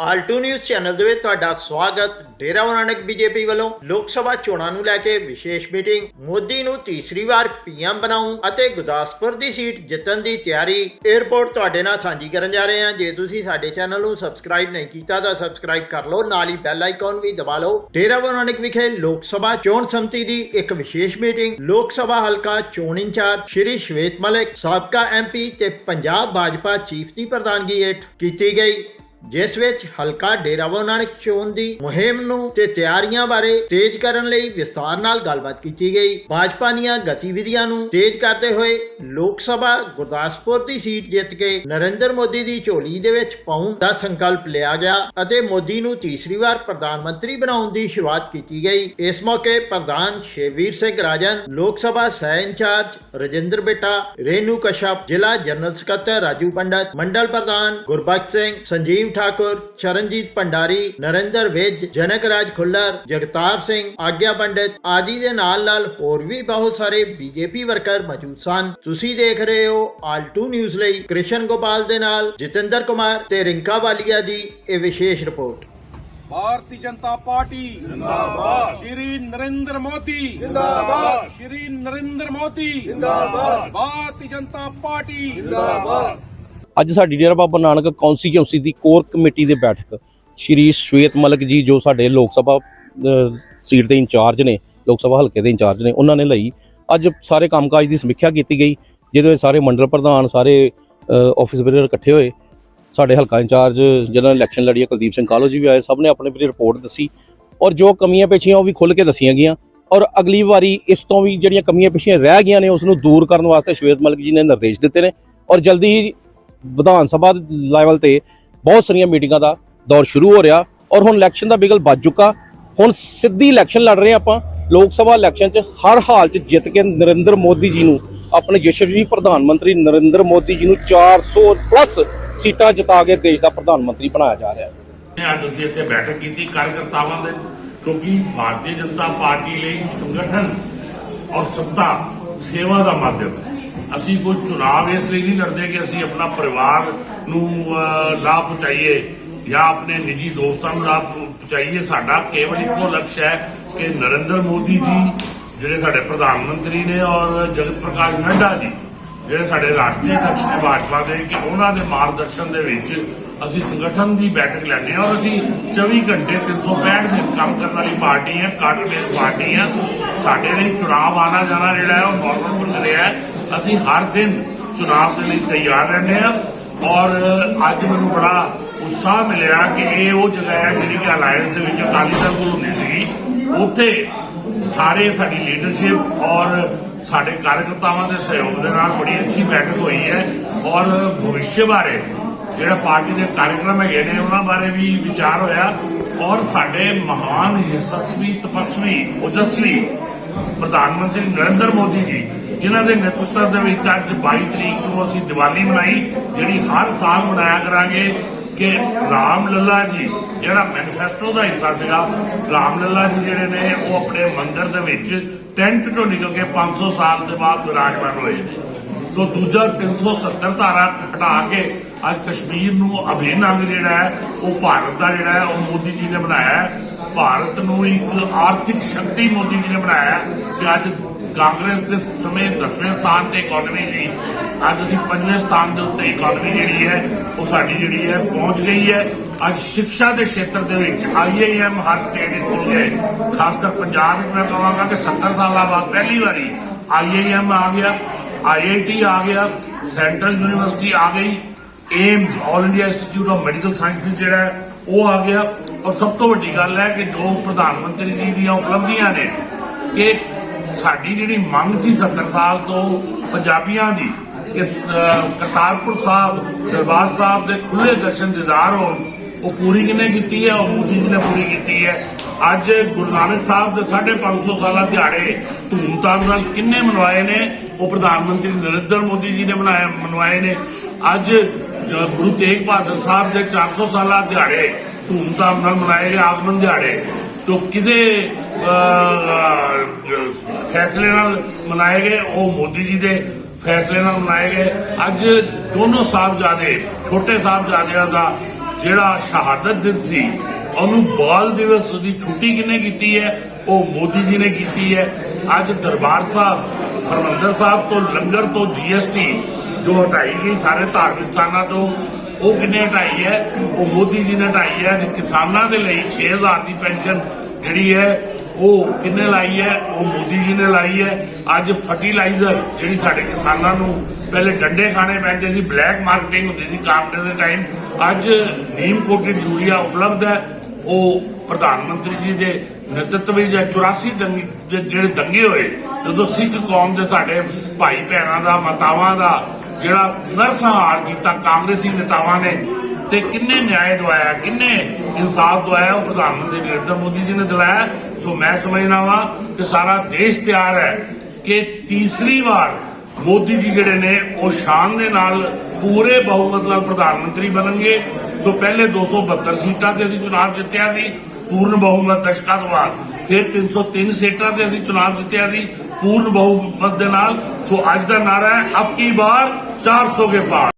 Alt news channel ਦੇ ਵਿੱਚ ਤੁਹਾਡਾ ਸਵਾਗਤ। ਡੇਰਾ ਨਾਨਕ ਬੀਜੇਪੀ ਵੱਲੋਂ ਲੋਕ ਸਭਾ ਚੋਣਾਂ ਨੂੰ ਲੈ ਕੇ ਵਿਸ਼ੇਸ਼ ਮੀਟਿੰਗ। ਮੋਦੀ ਨੂੰ ਤੀਸਰੀ ਵਾਰ ਪੀਐਮ ਬਣਾਉਣ ਅਤੇ ਗੁਰਦਾਸਪੁਰ ਦੀ ਸੀਟ ਜਿੱਤਣ ਦੀ ਤਿਆਰੀ। 에ਅਰਪੋਰਟ ਤੁਹਾਡੇ ਨਾਲ ਸਾਂਝੀ ਕਰਨ ਜਾ ਰਹੇ ਹਾਂ। ਜੇ ਤੁਸੀਂ ਸਾਡੇ ਚੈਨਲ ਨੂੰ ਸਬਸਕ੍ਰਾਈਬ ਨਹੀਂ ਕੀਤਾ ਤਾਂ ਸਬਸਕ੍ਰਾਈਬ ਕਰ ਲਓ। ਨਾਲ ਹੀ ਬੈਲ ਆਈਕਨ ਵੀ ਦਬਾ ਲਓ। ਡੇਰਾ ਨਾਨਕ ਵਿਖੇ ਲੋਕ ਸਭਾ ਚੋਣ ਸੰਮਤੀ ਦੀ ਇੱਕ ਵਿਸ਼ੇਸ਼ ਮੀਟਿੰਗ। ਲੋਕ ਸਭਾ ਹਲਕਾ ਚੋਣ ਇੰਚਾਰਜ ਸ਼੍ਰੀ ਸ਼ਵੇਤ ਮਲਿਕ, ਸਾਬਕਾ ਐਮਪੀ ਤੇ ਪੰਜਾਬ ਭਾਜਪਾ ਚੀਫ ਦੀ ਪ੍ਰਧਾਨਗੀ ਹੇਠ ਕੀਤੀ ਗਈ। ਜਿਸ ਵਿੱਚ ਹਲਕਾ ਡੇਰਾਵਾ ਨਾਨਕ ਚੋਣ ਦੀ ਮੁਹਿੰਮ ਨੂੰ ਤੇ ਤਿਆਰੀਆਂ ਬਾਰੇ ਤੇਜ਼ ਕਰਨ ਲਈ ਵਿਸਤਾਰ ਨਾਲ ਗੱਲਬਾਤ ਕੀਤੀ ਗਈ। ਭਾਜਪਾ ਦੀਆਂ ਗਤੀਵਿਧੀਆਂ ਨੂੰ ਤੇਜ਼ ਕਰਦੇ ਹੋਏ ਲੋਕ ਸਭਾ ਗੁਰਦਾਸਪੁਰ ਦੀ ਸੀਟ ਜਿੱਤ ਕੇ ਨਰਿੰਦਰ ਮੋਦੀ ਦੀ ਝੋਲੀ ਦੇ ਵਿੱਚ ਪਾਉਣ ਦਾ ਸੰਕਲਪ ਲਿਆ ਗਿਆ ਅਤੇ ਮੋਦੀ ਨੂੰ ਤੀਸਰੀ ਵਾਰ ਪ੍ਰਧਾਨ ਮੰਤਰੀ ਬਣਾਉਣ ਦੀ ਸ਼ੁਰੂਆਤ ਕੀਤੀ ਗਈ। ਇਸ ਮੌਕੇ ਪ੍ਰਧਾਨ ਸ਼ੇਵੀਰ ਸਿੰਘ ਰਾਜਨ, ਲੋਕ ਸਭਾ ਸਹਿ ਇੰਚਾਰਜ ਰਜਿੰਦਰ ਬੇਟਾ, ਰੇਨੂ ਕਸ਼ਪ, ਜ਼ਿਲ੍ਹਾ ਜਨਰਲ ਸਕੱਤਰ ਰਾਜੂ ਪੰਡਤ, ਮੰਡਲ ਪ੍ਰਧਾਨ ਗੁਰਬਖਸ਼ ਸਿੰਘ, ਸੰਜੀਵ ਠਾਕੁਰ ਚਰਨਜੀਤ ਭੰਡਾਰੀ, ਨਰਿੰਦਰ ਵਿਜ, ਜਨਕ ਖੁੱਲਰ, ਜਗਤਾਰ ਸਿੰਘ, ਆਗਿਆ ਪੰਡਿਤ ਆਦਿ ਦੇ ਨਾਲ ਨਾਲ ਹੋਰ ਵੀ ਬਹੁਤ ਸਾਰੇ ਬੀਜੇਪੀ ਵਰਕਰ ਮੌਜੂਦ ਸਨ। ਤੁਸੀਂ ਦੇਖ ਰਹੇ ਹੋ ਆਲਟੂ ਨਿਊਜ਼ ਲਈ ਕ੍ਰਿਸ਼ਨ ਗੋਪਾਲ ਦੇ ਨਾਲ ਜਤਿੰਦਰ ਕੁਮਾਰ ਤੇ ਰਿੰਕਾ ਵਾਲੀਆ ਦੀ ਇਹ ਵਿਸ਼ੇਸ਼ ਰਿਪੋਰਟ। ਭਾਰਤੀ ਜਨਤਾ ਪਾਰਟੀ ਜਿੰਦਾਬਾਦ। ਸ਼੍ਰੀ ਨਰਿੰਦਰ ਮੋਦੀ ਜਿੰਦਾਬਾਦ। ਸ਼੍ਰੀ ਨਰਿੰਦਰ ਮੋਦੀ ਜਿੰਦਾਬਾਦ। ਭਾਰਤੀ ਜਨਤਾ ਪਾਰਟੀ ਜਿੰਦਾਬਾਦ। ਅੱਜ ਸਾਡੀ ਡੇਰਾ ਬਾਬਾ ਨਾਨਕ ਕੌਂਸਟੀਚੁਐਂਸੀ ਦੀ ਕੋਰ ਕਮੇਟੀ ਦੇ ਬੈਠਕ ਸ਼੍ਰੀ ਸ਼ਵੇਤ ਮਲਕ ਜੀ, ਜੋ ਸਾਡੇ ਲੋਕ ਸਭਾ ਸੀਟ ਦੇ ਇੰਚਾਰਜ ਨੇ, ਲੋਕ ਸਭਾ ਹਲਕੇ ਦੇ ਇੰਚਾਰਜ ਨੇ, ਉਹਨਾਂ ਨੇ ਲਈ ਅੱਜ ਸਾਰੇ ਕੰਮਕਾਜ ਦੀ ਸਮੀਖਿਆ ਕੀਤੀ ਗਈ, ਜਿਹਦੇ ਵਿੱਚ ਸਾਰੇ ਮੰਡਲ ਪ੍ਰਧਾਨ, ਸਾਰੇ ਆਫਿਸ ਬੀਅਰ ਇਕੱਠੇ ਹੋਏ। ਸਾਡੇ ਹਲਕਾ ਇੰਚਾਰਜ ਜਿਹਨਾਂ ਨੇ ਇਲੈਕਸ਼ਨ ਲੜੀ ਹੈ ਕੁਲਦੀਪ ਸਿੰਘ ਕਾਲੋ ਜੀ ਵੀ ਆਏ, ਸਭ ਨੇ ਆਪਣੇ ਆਪਣੀ ਰਿਪੋਰਟ ਦੱਸੀ ਔਰ ਜੋ ਕਮੀਆਂ ਪੇਸ਼ੀਆਂ ਉਹ ਵੀ ਖੁੱਲ ਕੇ ਦੱਸੀਆਂ ਗਈਆਂ ਔਰ ਅਗਲੀ ਵਾਰੀ ਇਸ ਤੋਂ ਵੀ ਜਿਹੜੀਆਂ ਕਮੀਆਂ ਪੇਸ਼ੀਆਂ ਰਹਿ ਗਈਆਂ ਨੇ, ਉਸ ਨੂੰ ਦੂਰ ਕਰਨ ਵਾਸਤੇ ਸ਼ਵੇਤ ਮਲਕ ਜੀ ਨੇ ਨਿਰਦੇਸ਼ ਦਿੱਤੇ ਨੇ ਔਰ ਜਲਦੀ ਹੀ ਵਿਧਾਨ ਸਭਾ ਲੈਵਲ ਤੇ ਬਹੁਤ ਸਾਰੀਆਂ ਮੀਟਿੰਗਾਂ ਦਾ ਦੌਰ ਸ਼ੁਰੂ ਹੋ ਰਿਹਾ ਔਰ ਹੁਣ ਇਲੈਕਸ਼ਨ ਦਾ ਬਿਗਲ ਵੱਜ ਚੁੱਕਾ। ਹੁਣ ਸਿੱਧੀ ਇਲੈਕਸ਼ਨ ਲੜ ਰਹੇ ਆਪਾਂ। ਲੋਕ ਸਭਾ ਇਲੈਕਸ਼ਨ 'ਚ ਹਰ ਹਾਲ 'ਚ ਜਿੱਤ ਕੇ ਨਰਿੰਦਰ ਮੋਦੀ ਜੀ ਨੂੰ, ਆਪਣੇ ਯਸ਼ਸਵੀ ਪ੍ਰਧਾਨ ਮੰਤਰੀ ਨਰਿੰਦਰ ਮੋਦੀ ਜੀ ਨੂੰ 400 ਪਲੱਸ ਸੀਟਾਂ ਜਿਤਾ ਕੇ ਦੇਸ਼ ਦਾ ਪ੍ਰਧਾਨ ਮੰਤਰੀ ਬਣਾਇਆ ਜਾ ਰਿਹਾ। ਹੈ ਅੱਜ ਅਸੀਂ ਇੱਥੇ ਬੈਠਕ ਕੀਤੀ ਕਾਰਜਕਰਤਾਵਾਂ ਦੇ, ਕਿਉਂਕਿ ਭਾਰਤੀ ਜਨਤਾ ਪਾਰਟੀ ਲਈ ਸੰਗਠਨ ਔਰ ਸੱਤਾ ਸੇਵਾ ਦਾ ਮਾਧਿਅਮ ਹੈ। ਅਸੀਂ ਕੋਈ ਚੁਣਾਵ ਇਸ ਲਈ ਨਹੀਂ ਲੜਦੇ ਕਿ ਅਸੀਂ ਆਪਣਾ ਪਰਿਵਾਰ ਨੂੰ ਲਾਭ ਪਹੁੰਚਾਈਏ ਜਾਂ ਆਪਣੇ ਨਿੱਜੀ ਦੋਸਤਾਂ ਨੂੰ ਲਾਭ ਪਹੁੰਚਾਈਏ। ਸਾਡਾ ਕੇਵਲ ਇੱਕੋ ਲਕਸ਼ ਹੈ ਕਿ ਨਰਿੰਦਰ ਮੋਦੀ ਜੀ, ਜਿਹੜੇ ਸਾਡੇ ਪ੍ਰਧਾਨ ਮੰਤਰੀ ਨੇ ਔਰ ਜਗਤ ਪ੍ਰਕਾਸ਼ ਨੱਡਾ ਜੀ, ਜਿਹੜੇ ਸਾਡੇ ਰਾਸ਼ਟਰੀ ਅਧਿਕਸ਼ ਨੇ ਭਾਜਪਾ ਦੇ, ਕਿ ਉਹਨਾਂ ਦੇ ਮਾਰਗਦਰਸ਼ਨ ਦੇ ਵਿੱਚ ਅਸੀਂ ਸੰਗਠਨ ਦੀ ਬੈਠਕ ਲੈਂਦੇ ਹਾਂ ਔਰ ਅਸੀਂ 24 ਘੰਟੇ 365 ਦਿਨ ਕੰਮ ਕਰਨ ਵਾਲੀ ਪਾਰਟੀ ਹੈ ਕਾਟਮੇਲ ਪਾਰਟੀ ਹੈ। ਸਾਡੇ ਲਈ ਚੁਣਾਵ ਆਣਾ ਜਾਣਾ ਜਿਹੜਾ ਹੈ ਉਹ ਨਾਰਮਲ ਬਣ ਰਿਹਾ ਹੈ। ਅਸੀਂ ਹਰ ਦਿਨ ਚੁਣਾਵ ਦੇ ਲਈ ਤਿਆਰ ਰਹਿੰਦੇ ਹਾਂ ਔਰ ਅੱਜ ਮੈਨੂੰ ਬੜਾ ਉਤਸ਼ਾਹ ਮਿਲਿਆ ਕਿ ਇਹ ਉਹ ਜਗ੍ਹਾ ਹੈ ਜਿਹੜੀ ਕਿ ਅਲਾਈਅੰਸ ਦੇ ਵਿੱਚ ਅਕਾਲੀ ਦਲ ਕੋਲ ਹੁੰਦੀ ਸੀ। ਉੱਥੇ ਸਾਰੇ ਸਾਡੀ ਲੀਡਰਸ਼ਿਪ ਔਰ ਸਾਡੇ ਕਾਰਜਕਰਤਾਵਾਂ ਦੇ ਸਹਿਯੋਗ ਦੇ ਨਾਲ ਬੜੀ ਅੱਛੀ ਬੈਠਕ ਹੋਈ ਹੈ ਔਰ ਭਵਿੱਖ ਬਾਰੇ ਜਿਹੜਾ ਪਾਰਟੀ ਦੇ ਕਾਰਜਕ੍ਰਮ ਹੈਗੇ ਨੇ ਉਹਨਾਂ ਬਾਰੇ ਵੀ ਵਿਚਾਰ ਹੋਇਆ ਔਰ ਸਾਡੇ ਮਹਾਨ ਯਸ਼ਸਵੀ ਤਪਸਵੀ, ਓਜਸਵੀ ਪ੍ਰਧਾਨ ਮੰਤਰੀ ਨਰਿੰਦਰ ਮੋਦੀ ਜੀ ਜਿਨ੍ਹਾਂ ਦੇ ਨੇਤਰਤਵ ਦੇ ਵਿੱਚ ਅੱਜ 22 ਤਰੀਕ ਨੂੰ ਅਸੀਂ ਦੀਵਾਲੀ ਮਨਾਈ, ਜਿਹੜੀ ਹਰ ਸਾਲ ਮਨਾਇਆ ਕਰਾਂਗੇ ਕਿ ਰਾਮ ਲੱਲਾ ਜੀ, ਜਿਹੜਾ ਮੈਨੀਫੈਸਟੋ ਦਾ ਹਿੱਸਾ ਸੀਗਾ, ਰਾਮ ਲੱਲਾ ਜੀ ਜਿਹੜੇ ਨੇ, ਉਹ ਆਪਣੇ ਮੰਦਿਰ ਦੇ ਵਿੱਚ ਟੈਂਟ ਤੋਂ ਨਿਕਲ ਕੇ 500 ਸਾਲ ਦੇ ਬਾਅਦ ਵਿਰਾਜਮਾਨ ਹੋਏ ਨੇ। ਸੋ ਦੂਜਾ 370 ਧਾਰਾ ਹਟਾ ਕੇ ਅੱਜ ਕਸ਼ਮੀਰ ਨੂੰ ਅਭਿੰਨ ਅੰਗ ਜਿਹੜਾ ਹੈ, ਉਹ ਭਾਰਤ ਦਾ ਜਿਹੜਾ ਹੈ, ਉਹ ਮੋਦੀ ਜੀ ਨੇ ਬਣਾਇਆ ਹੈ। ਭਾਰਤ ਨੂੰ ਇੱਕ ਆਰਥਿਕ ਸ਼ਕਤੀ ਮੋਦੀ ਜੀ ਨੇ ਬਣਾਇਆ ਕਿ ਅੱਜ ਕਾਂਗਰਸ ਦੇ ਸਮੇਂ 10ਵੇਂ ਸਥਾਨ ਤੇ ਇਕਨੋਮੀ ਸੀ। ਅੱਜ ਅਸੀਂ ਪੰਜਵੇਂ ਸਥਾਨ ਦੇ ਉੱਤੇ ਇਕਨੋਮੀ ਜਿਹੜੀ ਹੈ, ਉਹ ਸਾਡੀ ਜਿਹੜੀ ਹੈ, ਪਹੁੰਚ ਗਈ ਹੈ। ਅੱਜ ਸਿੱਖਿਆ ਦੇ ਖੇਤਰ ਦੇ ਵਿੱਚ ਆਈਆਈਐਮ ਹਰ ਸਟੇਟ ਵਿੱਚ ਖੁੱਲ ਗਏ ਖਾਸ ਕਰ ਪੰਜਾਬ ਵਿੱਚ ਮੈਂ ਕਹਾਂਗਾ ਕਿ 70 ਸਾਲਾਂ ਬਾਅਦ ਪਹਿਲੀ ਵਾਰੀ ਆਈਆਈਐਮ ਆ ਗਿਆ ਆਈਆਈਟੀ ਆ ਗਿਆ ਸੈਂਟਰਲ ਯੂਨੀਵਰਸਿਟੀ ਆ ਗਈ AIIMS all India institute of medical sciences ਜਿਹੜਾ ਉਹ ਆ ਗਿਆ। ਔਰ ਸਭ ਤੋਂ ਵੱਡੀ ਗੱਲ ਹੈ ਕਿ ਜੋ ਪ੍ਰਧਾਨ ਮੰਤਰੀ ਜੀ ਦੀਆਂ ਉਪਲਬਧੀਆਂ ਨੇ ਕਿ ਸਾਡੀ ਜਿਹੜੀ ਮੰਗ ਸੀ 70 ਸਾਲ ਤੋਂ ਪੰਜਾਬੀਆਂ ਦੀ ਇਸ ਕਰਤਾਰਪੁਰ ਸਾਹਿਬ, ਦਰਬਾਰ ਸਾਹਿਬ ਦੇ ਖੁੱਲੇ ਦਰਸ਼ਨ ਦੀਦਾਰ ਹੋਣ, ਉਹ ਪੂਰੀ ਕਿਨੇ ਕੀਤੀ ਹੈ? ਉਹ ਮੋਦੀ ਜੀ ਨੇ ਪੂਰੀ ਕੀਤੀ ਹੈ। ਅੱਜ ਗੁਰੂ ਨਾਨਕ ਸਾਹਿਬ ਦੇ 550 ਸਾਲਾ ਦਿਹਾੜੇ ਧੂਮਧਾਮ ਨਾਲ ਕਿੰਨੇ ਮਨਵਾਏ ਨੇ? ਉਹ ਪ੍ਰਧਾਨ ਮੰਤਰੀ ਨਰਿੰਦਰ ਮੋਦੀ ਜੀ ਨੇ ਬਣਾਏ ਮਨਵਾਏ ਨੇ। ਅੱਜ ਗੁਰੂ ਤੇਗ ਬਹਾਦਰ ਸਾਹਿਬ ਦੇ 400 ਸਾਲਾ ਦਿਹਾੜੇ ਧੂਮਧਾਮ ਨਾਲ ਮਨਾਏ ਗਏ ਆਗਮਨ ਦਿਹਾੜੇ। ਤੋਂ ਕਿਦੇ ਫੈਸਲੇ ਨਾਲ ਮਨਾਏ ਗਏ, ਉਹ ਮੋਦੀ ਜੀ ਦੇ ਫੈਸਲੇ ਨਾਲ ਮਨਾਏ ਗਏ। ਅੱਜ ਦੋਨੋਂ ਸਾਹਿਬਜ਼ਾਦੇ, ਛੋਟੇ ਸਾਹਿਬਜ਼ਾਦਿਆਂ ਦਾ ਜਿਹੜਾ ਸ਼ਹਾਦਤ ਦਿਵਸ ਸੀ, ਉਹਨੂੰ ਬਾਲ ਦਿਵਸ ਦੀ ਛੁੱਟੀ ਕਿਨੇ ਕੀਤੀ ਹੈ? ਉਹ ਮੋਦੀ ਜੀ ਨੇ ਕੀਤੀ ਹੈ। ਅੱਜ ਦਰਬਾਰ ਸਾਹਿਬ, ਹਰਮੰਦਰ ਸਾਹਿਬ ਤੋਂ ਲੰਗਰ ਤੋਂ ਜੀਐਸਟੀ ਜੋ ਹਟਾਈ ਗਈ ਸਾਰੇ ਧਾਰਮਿਕ ਸਥਾਨਾਂ ਤੋਂ ਉਹ ਕਿੰਨੇ ਹਟਾਈ ਹੈ? ਉਹ ਮੋਦੀ ਜੀ ਨੇ ਹਟਾਈ ਹੈ ਕਿਸਾਨਾਂ ਦੇ ਲਈ 6000 ਦੀ ਪੈਨਸ਼ਨ ਜਿਹੜੀ ਹੈ, ਉਹ ਕਿੰਨੇ ਲਾਈ ਹੈ? ਉਹ ਮੋਦੀ ਜੀ ਨੇ ਲਾਈ ਹੈ। ਅੱਜ ਫਰਟੀਲਾਈਜ਼ਰ ਜਿਹੜੀ ਸਾਡੇ ਕਿਸਾਨਾਂ ਨੂੰ ਪਹਿਲੇ ਡੰਡੇ ਖਾਣੇ ਪੈਂਦੇ ਸੀ ਬਲੈਕ ਮਾਰਕੀਟਿੰਗ ਹੁੰਦੀ ਸੀ ਕਾਂਗਰਸ ਦੇ ਟਾਈਮ ਅੱਜ ਨੀਮ ਕੋਟਡ ਯੂਰੀਆ ਉਪਲਬਧ ਹੈ। ਉਹ ਪ੍ਰਧਾਨ ਮੰਤਰੀ ਜੀ ਦੇ ਨੇਤਰਤਵ ਵਿੱਚ 84 ਦੰਗੇ ਦੇ ਜਿਹੜੇ ਦੰਗੇ ਹੋਏ, ਜਦੋਂ ਸਿੱਖ ਕੌਮ ਦੇ ਸਾਡੇ ਭਾਈ ਭੈਣਾਂ ਦਾ, ਮਾਤਾਵਾਂ ਦਾ ਜਿਹੜਾ ਨਰਸਹਾਰ ਕੀਤਾ ਕਾਂਗਰਸੀ ਨੇਤਾਵਾਂ ਨੇ ਤੇ ਕਿੰਨੇ ਨਿਆਂ ਦਵਾਇਆ, ਕਿੰਨੇ ਇਨਸਾਫ ਦਵਾਇਆ ਉਹ ਪ੍ਰਧਾਨ ਮੰਤਰੀ ਨਰਿੰਦਰ ਮੋਦੀ ਜੀ ਨੇ ਦਿਲਾਇਆ ਸੋ ਮੈਂ ਸਮਝਣਾ ਵਾਂ ਕਿ ਸਾਰਾ ਦੇਸ਼ ਤਿਆਰ ਹੈ ਕਿ ਤੀਸਰੀ ਵਾਰ ਮੋਦੀ ਜੀ ਜਿਹੜੇ ਨੇ, ਉਹ ਸ਼ਾਨ ਦੇ ਨਾਲ ਪੂਰੇ ਬਹੁਮਤ ਨਾਲ ਪ੍ਰਧਾਨ ਮੰਤਰੀ ਬਣਨਗੇ। ਸੋ ਪਹਿਲੇ 272 ਸੀਟਾਂ ਤੇ ਅਸੀਂ ਚੁਣਾਵ ਜਿੱਤਿਆ ਸੀ, ਪੂਰਨ ਬਹੁਮਤ ਦਸ਼ਕਾਂ ਤੋਂ ਬਾਅਦ। ਫਿਰ 303 ਸੀਟਾਂ ਤੇ ਅਸੀਂ ਚੁਣਾਵ ਜਿੱਤਿਆ ਸੀ, ਪੂਰਨ ਬਹੁਮਤ ਦੇ ਨਾਲ। ਸੋ ਅੱਜ ਦਾ ਨਾਰਾ ਹੈ, ਅਬ ਕੀ ਬਾਰ 400 ਕੇ ਪਾਰ